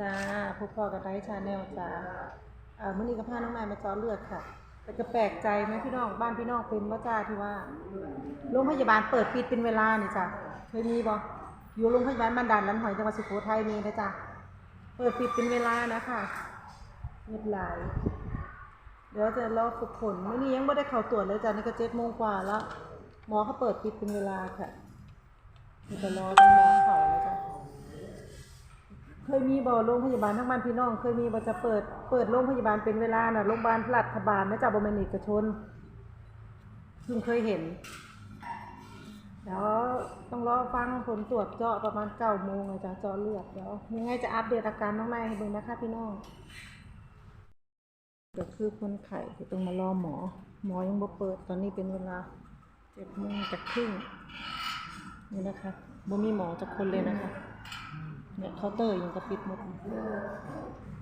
จ้าพบพ่อกับไดชาแนลจ้าอ่ามื่อนี้ก็พาน้องนายมาจาะเลือดค่ะ แต่ก็แปลกใจไหมพี่น้องบ้านพี่น้องเป็นว่าจ้าที่ว่าโรงพยาบาลเปิดปิดเป็นเวลานี่จ้ะเคยมีบ่อยู่โรงพยาบาลบ้านด่านลันหอยจังหวัดสุโขทัยมีนะจ้ะเปิดปิดเป็นเวลานะคะเงียบหลายเดี๋ยวจะรอฝึกผลมื่อนี้ยังไม่ได้เข้าตรวจเลยจ้ะนี่ก็เจ็ดโมงกว่าแล้วหมอเขาเปิดปิดเป็นเวลาค่ะนี่ก็รอต้องรอเขา เคยมีบ่โรงพยาบาลทั้งบ้านพี่น้อง เคยมีบ่จะเปิดเปิดโรงพยาบาลเป็นเวลาน่ะโรงพยาบาลรัฐบาลนะจ๊ะบ่แม่นเอกชนเพิ่งเคยเห็นเดี๋ยวต้องรอฟังผลตรวจเจาะประมาณเก้าโมงอะจ้ะเจาะเลือดเดี๋ยวยังไงจะอัปเดตอาการน้องนายให้เบิ่งนะคะพี่น้องเดี๋ยวคือคนไข้ที่ต้องมารอหมอ หมอยังบ่เปิดตอนนี้เป็นเวลาเจ็ดโมงจะครึ่งนี่นะคะบ่มีหมอจักคนเลยนะคะ เนี่ยเคาน์เตอร์ยังกระปิดหมด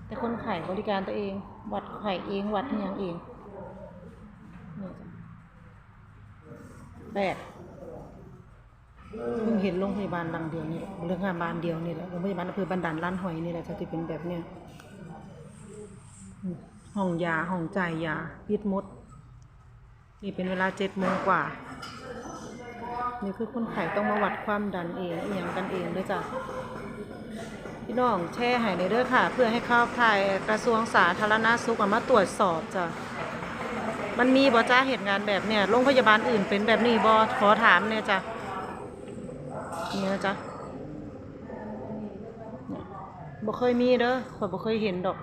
แต่คนขายบริการตัวเอง วัดไข่เองวัดอย่างเองเนี่ยจ้ะแปลกเพิ่งเห็นโรงพยาบาลดังเดียวนี่แหละโรงพยาบาลเดียวนี่แหละโรงพยาบาลอำเภอบันดาลร้านหอยนี่แหละจะเป็นแบบเนี้ยห้องยาห้องจ่ายยาปิดมด นี่เป็นเวลาเจ็ดโมงกว่า นี่คือคนไข้ต้องมาวัดความดันเองอหย่างกันเองด้วยจ้ะพี่น้องแช่ให้ในเด้อค่ะ เพื่อให้เข้าข่ายกระทรวงสาธารณสุขมาตรวจสอบจ้ะมันมีบ่จ้าเหตุงานแบบเนี่ยโรงพยาบาลอื่นเป็นแบบนี้บ่ขอถามเนี่ยจ้ะนี่นะจ๊ะบ่เคยมีเด้อข่อยบ่เคยเห็นดอก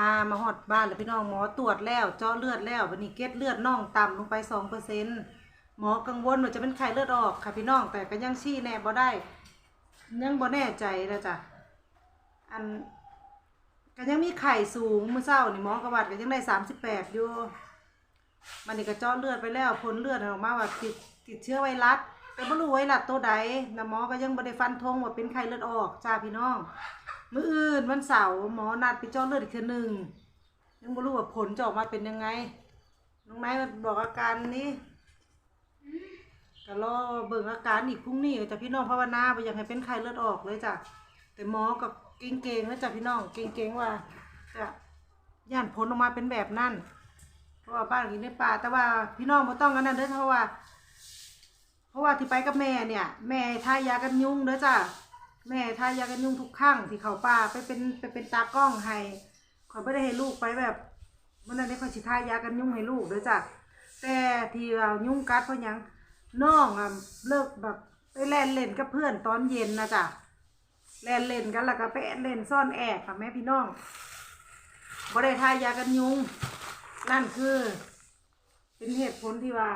พามาฮอดบ้านแล้วพี่น้องหมอตรวจแล้วเจาะเลือดแล้ววันนี้เกล็ดเลือดน้องต่ำลงไปสองเปอร์เซ็นหมอกังวลว่าจะเป็นไข้เลือดออกค่ะพี่น้องแต่ก็ยังชี้แน่บ่ได้ ยังบ่แน่ใจนะจ๊ะอันก็ยังมีไข้สูงเมื่อเช้านี่หมอกระวัดก็ยังได้สามสิบแปดอยู่มันนี่ก็เจาะเลือดไปแล้วผลเลือดออกมาว่าติดติดเชื้อไวรัสแต่บ่รู้ไวรัสตัวใดนะหมอก็ยังบ่ได้ฟันธงว่าเป็นไข้เลือดออกจ้าพี่น้อง มื้ออื่นวันเสาร์หมอนัดไปเจาะเลือดอีกเทื่อหนึ่งยังบ่รู้ว่าผลจะออกมาเป็นยังไง น้องไม้มาบอกอาการนี้ก็รอเบิ่งอาการอีกพรุ่งนี้จ้ะพี่น้องภาวนาไปอยากให้เป็นไข้เลือดออกเลยจ้ะแต่หมอกับเก่งๆนะจ้ะพี่น้องเก่งๆว่าจะย่านผลออกมาเป็นแบบนั้นเพราะว่าบ้านอยู่ในป่าแต่ว่าพี่น้องบ่ต้องกันนั่นเด้อเพราะว่า เพราะว่าที่ไปกับแม่เนี่ย แม่ทายากันยุงเด้อจ้ะ แม่ทายากันยุงทุกครั้งที่เขาป่าไปเป็นไปเป็นตากล้องให้ขอยไม่ได้ให้ลูกไปแบบวันนั้นได้ขอยสิทายากันยุงให้ลูกเด้อจ้ะแต่ที่เรายุ่งกัดเพราะหยังน้องอะเลิกแบบไปแล่นเล่นกับเพื่อนตอนเย็นนะจ๊ะแล่นเล่นกันแล้วก็ไปเล่นซ่อนแอบค่ะแม่พี่น้องบ่ได้ทายากันยุง นั่นคือ เป็นเหตุผลที่ว่า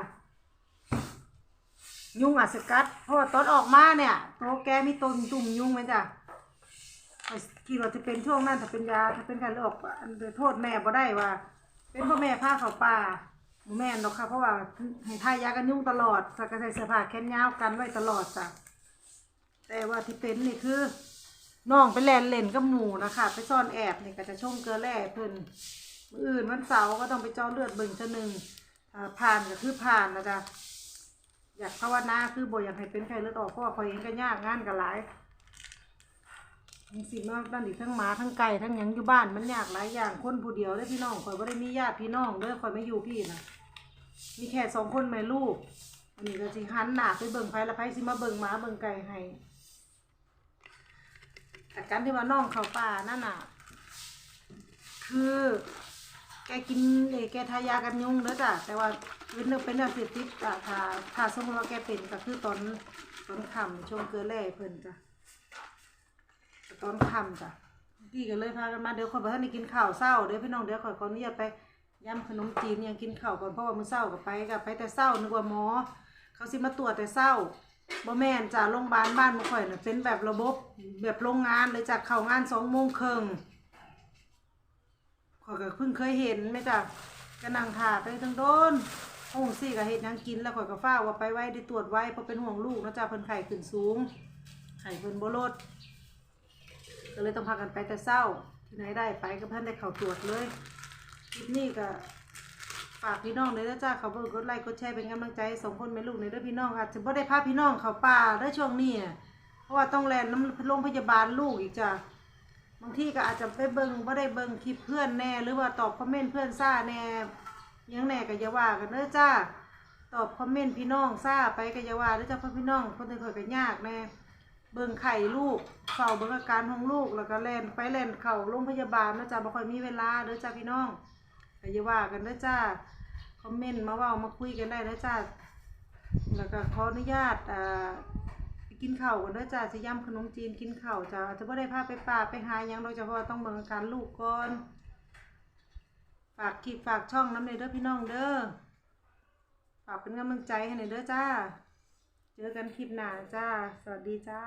ยุงอาจสกัดเพราะว่าตอนออกมาเนี่ยโตแกมีตนตุ่มยุงไหมจ้ะข้อยคิดว่าจะเป็นช่วงนั้นถ้าเป็นยาถ้าเป็นการเลือดออกอันโทษแม่บ่ได้ว่า เป็นพ่อแม่พาเขาป่าแม่นหรอกค่ะเพราะว่าให้ทายากันยุ่งตลอดใส่กใส่เสื้อผ้าแขนยาวกันไว้ตลอดจ้ะแต่ว่าที่เป็นนี่คือน้องไปแลนเล่นกับหมูนะคะไปซ่อนแอบนี่ก็จะช่งเกลือแร่เพิ่นอื่นวันเสาร์ก็ต้องไปเจาะเลือดเบิ่งเทื่อหนึงผ่านก็คือผ่านนะจ๊ะ อยากภาวนาคือบ่อยากให้เป็นไข้เลือดออกเพราะว่าคอยเองก็ยากงานก็หลายมีสิ่งนอกด้านอีกทั้งหมาทั้งไก่ทั้งหยังอยู่บ้านมันยากหลายอย่างคนผู้เดียวได้อพี่น้องคอยบ่ได้มีญาติพี่น้องเด้อคอยไม่อยู่พี่นะมีแค่สองคนแม่ลูกอันนี้ก็สิหันหน้าไปเบิ่งไผละไผสิมาเบิ่งหมาเบิ่งไก่ให้แต่การที่ว่าน้องเขาป่านั่นน่ะ คือ แกกินเอยแกทายากันยุงเด้อจ้ะแต่ว่าเป็นเรื่องเป็นเรื่องเสพติดจ้ะถ้าถ้าสมมติว่าแกเป็นก็คือตอนตอนค่ำช่วงเกลือแร่เพิ่นจ้ะตอนค่ำจ้ะพี่ก็เลยพากันมาเดี๋ยวคนบอกท่านกินข้าวเศร้าเดี๋ยวพี่น้องเดี๋ยวขอยขออนุญาตไปย่ำขนมจีนยังกินข้าวก่อนเพราะว่ามื้อเช้าก็ไปก็ไปแต่เช้านึกว่าหมอ เขาสิมาตรวจแต่เช้าบ่แม่นจ้ะโรงพยาบาลบ้านบ่ข่อยน่ะเป็นแบบระบบแบบโรงงานเลยจ้ะเข้างานสองโมงครึ่ง ข้อยก็เพิ่งเคยเห็นไหมจ้ะก็นั่งถ่าไปทั้งโดนห้องสี่ก็เห็ดหยังกินแล้วข่อยก็ฟ้าว่าไปไว้ได้ตรวจไว้เพราะเป็นห่วงลูกเนาะจ้ะเพิ่นไข้ขึ้นสูงไข้เพิ่นบ่ลดก็เลยต้องพากันไปแต่เช้าที่ไหนได้ไปก็เพิ่นได้เข้าตรวจเลยคลิปนี้ก็ฝากพี่น้องเลยนะจ้าเขาเบิ่งกดไลค์กดแชร์เป็นกำลังใจให้สองคนแม่ลูกในเด้อพี่น้องอาจจะบ่ได้พาพี่น้องเขาป่าเด้อช่วงนี้อะเพราะว่าต้องแลนน้ำโรงพยาบาลลูกอีกจ้ะางทีก็อาจจะไปเบิงบ่ได้เบิงคลิปเพื่อนแน่ หรือว่าตอบคอมเมนต์เพื่อนซ่าแน่ยังแน่ก็อย่าว่ากันเด้อจ้า ตอบคอมเมนต์พี่น้องซ่าไปก็อย่าว่าเด้อจ้าพ่อพี่น้องคนอื่นเขาก็ยากแน่เบิ่งไข่ลูกเฝ้าเบิ่งอาการของลูกแล้วก็แล่นไปแล่นเข้าโรงพยาบาลนะจ้าบ่ค่อยมีเวลาเด้อจ้าพี่น้องก็อย่าว่ากันเด้อจ้าคอมเมนต์มาเว้ามาคุยกันได้เด้อจ้าแล้วก็ขออนุญาตอ่า กินข้าวกันเด้อจ้าจะย่ำขนมจีนกินข้าวจ้าจะบ่ได้พาไปป่าไปหายังโดยเฉพาะต้องเบิ่งการลูกก่อนฝากคลิปฝากช่องน้ำเลยเด้อพี่น้องเด้อฝากเป็นกำลังใจให้หน่อยเด้อจ้า เจอกันคลิปหน้าจ้า สวัสดีจ้า